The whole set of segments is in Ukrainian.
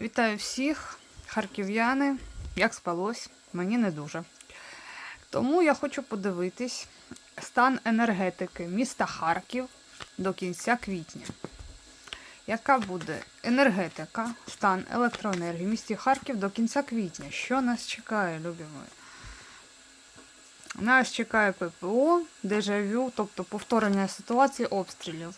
Вітаю всіх, харків'яни. Як спалось? Мені не дуже. Тому я хочу подивитись стан енергетики міста Харків до кінця квітня. Яка буде енергетика, стан електроенергії в місті Харків до кінця квітня? Що нас чекає, любі мої? Нас чекає ППО, дежавю, тобто повторення ситуації обстрілів.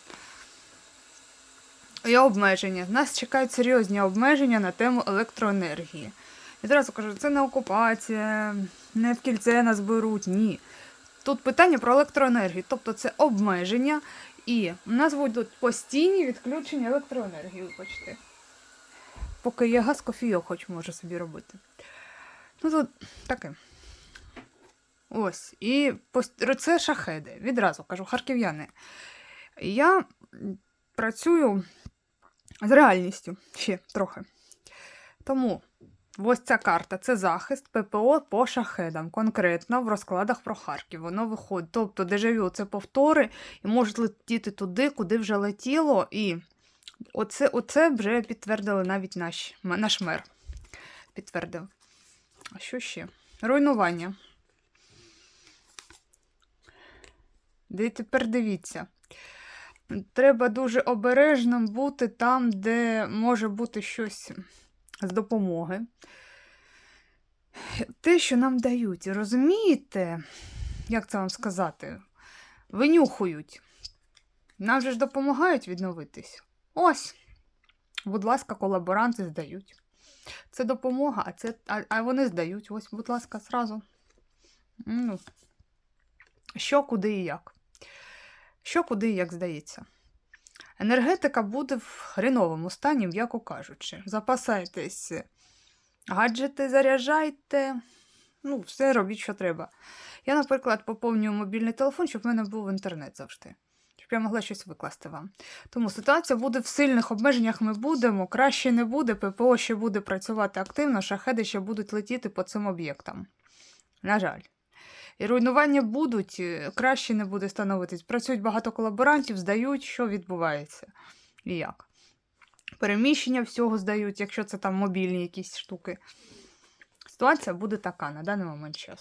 Є обмеження. Нас чекають серйозні обмеження на тему електроенергії. Відразу кажу, це не окупація, не в кільце нас беруть. Ні. Тут питання про електроенергію, тобто це обмеження, і у нас будуть постійні відключення електроенергії, вибачте. Поки є газ, кофійок хоч можу собі робити. Ну, тут таке. Ось. І це шахеди. Відразу кажу, харків'яни. Я працюю з реальністю ще трохи. Тому ось ця карта це захист ППО по шахедам, конкретно в розкладах про Харків. Воно виходить. Тобто дежавю це повтори і можуть летіти туди, куди вже летіло. І оце, оце вже підтвердили навіть наш, наш мер. Підтвердив. А що ще? Руйнування. Де тепер дивіться. Треба дуже обережним бути там, де може бути щось з допомоги. Те, що нам дають, розумієте, як це вам сказати? Винюхують. Нам же ж допомагають відновитись. Ось, будь ласка, колаборанти здають. Це допомога, а, це, а, а вони здають. Ось, будь ласка, зразу. Ну, що, куди і як. Що, куди як здається. Енергетика буде в хреновому стані, м'яко кажучи. Запасайтесь, гаджети заряджайте, ну, все робіть, що треба. Я, наприклад, поповнюю мобільний телефон, щоб в мене був інтернет завжди. Щоб я могла щось викласти вам. Тому ситуація буде в сильних обмеженнях. Ми будемо, краще не буде. ППО ще буде працювати активно, шахеди ще будуть летіти по цим об'єктам. На жаль. І руйнування будуть, е, краще не буде становитись. Працюють багато колаборантів, здають, що відбувається і як. Переміщення всього здають, якщо це там мобільні якісь штуки. Ситуація буде така на даний момент часу.